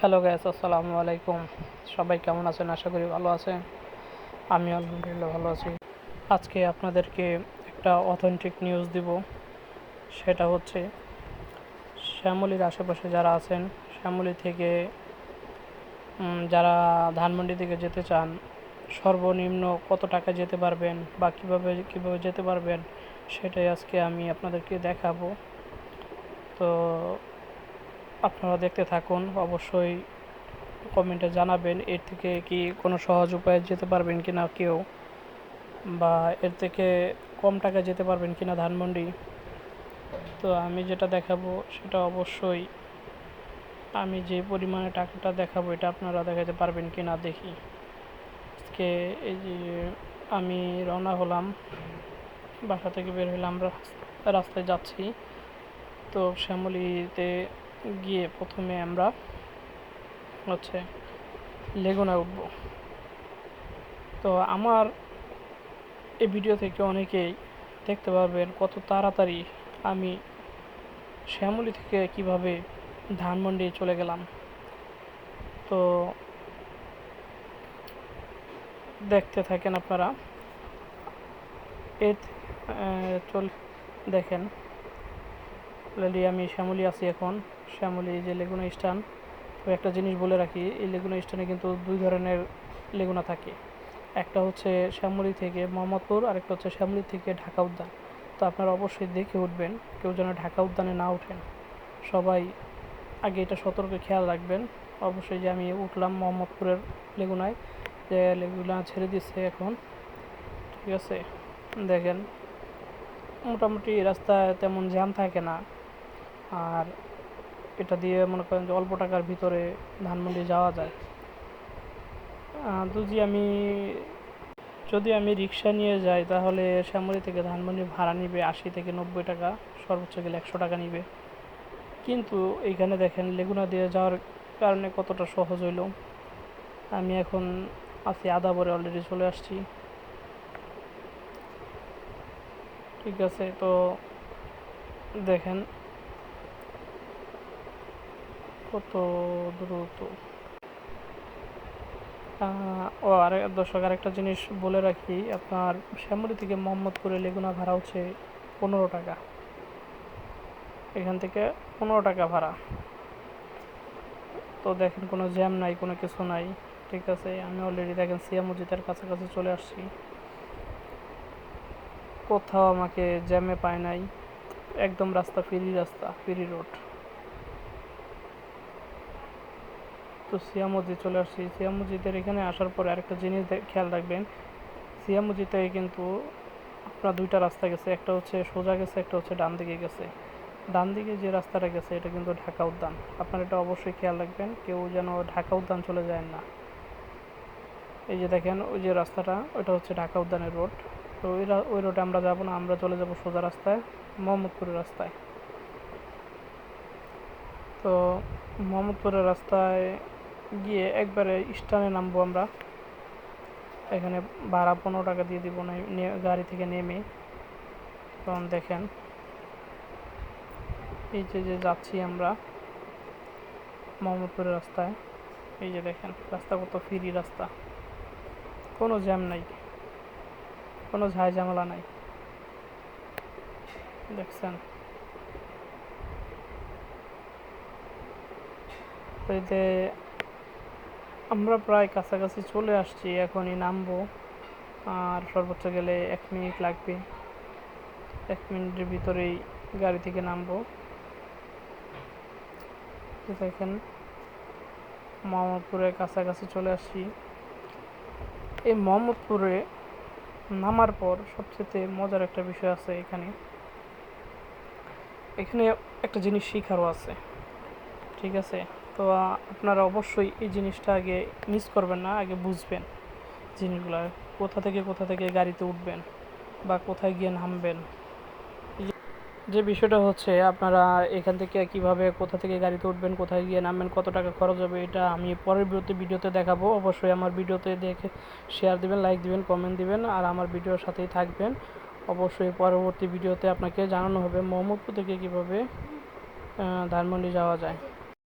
Hello gas আসসালামু আলাইকুম। সবাই কেমন আছেন? আশা করি ভালো আছেন। আমি আলহামদুলিল্লাহ ভালো আছি। আজকে আপনাদেরকে একটা অথেন্টিক নিউজ দিব। সেটা হচ্ছে, শ্যামলির আশেপাশে যারা আছেন, শ্যামলি থেকে যারা ধানমন্ডি থেকে যেতে চান, সর্বনিম্ন কত টাকা যেতে পারবেন বা কীভাবে কীভাবে যেতে পারবেন, সেটাই আজকে আমি আপনাদেরকে দেখাবো। তো আপনারা দেখতে থাকুন, অবশ্যই কমেন্টে জানাবেন এর থেকে কি কোনো সহজ উপায়ে যেতে পারবেন কি না কেউ বা এর থেকে কম টাকা যেতে পারবেন কি না ধানমন্ডি। তো আমি যেটা দেখাবো সেটা অবশ্যই আমি যে পরিমাণে টাকাটা দেখাবো এটা আপনারা দেখাতে পারবেন কি না দেখি। আজকে এই যে আমি রওনা হলাম, বাসা থেকে বের হলাম রাস- রাস্তায় যাচ্ছি। তো শ্যামলিতে গিয়ে প্রথমে আমরা হচ্ছে লেগুনা উঠব। তো আমার এই ভিডিও থেকে অনেকেই দেখতে পারবেন কত তাড়াতাড়ি আমি শ্যামলি থেকে কীভাবে ধানমন্ডি চলে গেলাম। তো দেখতে থাকেন আপনারা। এর চল, দেখেন। অলরেডি আমি শ্যামলি আছি এখন। শ্যামলি যে লেগুনা স্টান তো একটা জিনিস বলে রাখি, এই লেগুনা স্টানে কিন্তু দুই ধরনের লেগুনা থাকে। একটা হচ্ছে শ্যামলি থেকে মোহাম্মদপুর আর একটা হচ্ছে শ্যামলি থেকে ঢাকা উদ্যান। তো আপনারা অবশ্যই দেখে উঠবেন, কেউ যেন ঢাকা উদ্যানে না ওঠেন। সবাই আগে এটা সতর্ক খেয়াল রাখবেন। অবশ্যই যে আমি উঠলাম মোহাম্মদপুরের লেগুনায়, যে লেগুনা ছেড়ে দিচ্ছে এখন। ঠিক আছে? দেখেন, মোটামুটি রাস্তায় তেমন জ্যাম থাকে না। আর এটা দিয়ে মনে করেন যে অল্প টাকার ভিতরে ধানমন্ডি যাওয়া যায়। যদি আমি যদি আমি রিক্সা নিয়ে যাই, তাহলে শ্যামলি থেকে ধানমন্ডি ভাড়া নিবে আশি থেকে নব্বই টাকা, সর্বোচ্চ গেলে একশো টাকা নিবে। কিন্তু এইখানে দেখেন লেগুনা দিয়ে যাওয়ার কারণে কতটা সহজ হইল। আমি এখন আছি আধা ভরে অলরেডি চলে আসছি। ঠিক আছে, তো দেখেন কত দ্রুত? ও আর, দর্শক, আরেকটা জিনিস বলে রাখি, আপনার শ্যামলি থেকে মোহাম্মদপুরে লেগুনা ভাড়া হচ্ছে পনেরো টাকা। এখান থেকে পনেরো টাকা ভাড়া। তো দেখেন, কোনো জ্যাম নাই, কোনো কিছু নাই, ঠিক আছে? আমি অলরেডি দেখেন সিয়া মসজিদের কাছাকাছি চলে আসছি। কোথাও আমাকে জ্যামে পায় নাই, একদম রাস্তা, ফ্রি রাস্তা, ফ্রি রোড। তো সিয়া মসজিদ চলে আসছি। সিয়া মসজিদের এখানে আসার পরে আরেকটা জিনিস খেয়াল রাখবেন, সিয়া মসজিদ কিন্তু আপনার দুইটা রাস্তা গেছে, একটা হচ্ছে সোজা গেছে, একটা হচ্ছে ডান দিকে গেছে। ডান দিকে যে রাস্তাটা গেছে, এটা কিন্তু ঢাকা উদ্যান। আপনার এটা অবশ্যই খেয়াল রাখবেন, কেউ যেন ঢাকা উদ্যান চলে যায় না। এই যে দেখেন, ওই যে রাস্তাটা, ওইটা হচ্ছে ঢাকা উদ্যানের রোড। তো ওই ওই রোডে আমরা যাব না, আমরা চলে যাব সোজা রাস্তায়, মোহাম্মদপুরের রাস্তায়। তো মোহাম্মদপুরের রাস্তায় গিয়ে একবারে স্ট্যান্ডে নামবো আমরা। এখানে ভাড়া পনেরো টাকা দিয়ে দিব না গাড়ি থেকে নেমে। তখন দেখেন, এই যে যে যাচ্ছি আমরা মোহাম্মদপুরের রাস্তায়, এই যে দেখেন, রাস্তা কত ফ্রি রাস্তা। কোনো জ্যাম নাই, কোনো ঝাই ঝামেলা নাই। দেখছেন? এতে আমরা প্রায় কাছাকাছি চলে আসছি, এখনই নামবো। আর সর্বোচ্চ গেলে এক মিনিট লাগবে। এক মিনিটের ভিতরেই গাড়ি থেকে নামবো। দেখেন মোহাম্মদপুরের কাছাকাছি চলে আসছি। এই মোহাম্মদপুরে নামার পর সবচেয়ে মজার একটা বিষয় আছে এখানে। এখানে একটা জিনিস শিখারও আছে। ঠিক আছে? তো আপনারা অবশ্যই এই জিনিসটা আগে মিস করবেন না, আগে বুঝবেন জিনিসগুলো, কোথা থেকে কোথা থেকে গাড়িতে উঠবেন বা কোথায় গিয়ে নামবেন। যে- বিষয়টা হচ্ছে আপনারা এখান থেকে কীভাবে কোথা থেকে গাড়িতে উঠবেন, কোথায় গিয়ে নামবেন, কত টাকা খরচ হবে, এটা আমি পরের ভিডিওতে ভিডিওতে দেখাবো। অবশ্যই আমার ভিডিওতে দেখে শেয়ার দিবেন লাইক দিবেন কমেন্ট দিবেন আর আমার ভিডিওর সাথেই থাকবেন। অবশ্যই পরবর্তী ভিডিওতে আপনাকে জানানো হবে মোহাম্মদপুর থেকে কীভাবে ধানমন্ডি যাওয়া যায়।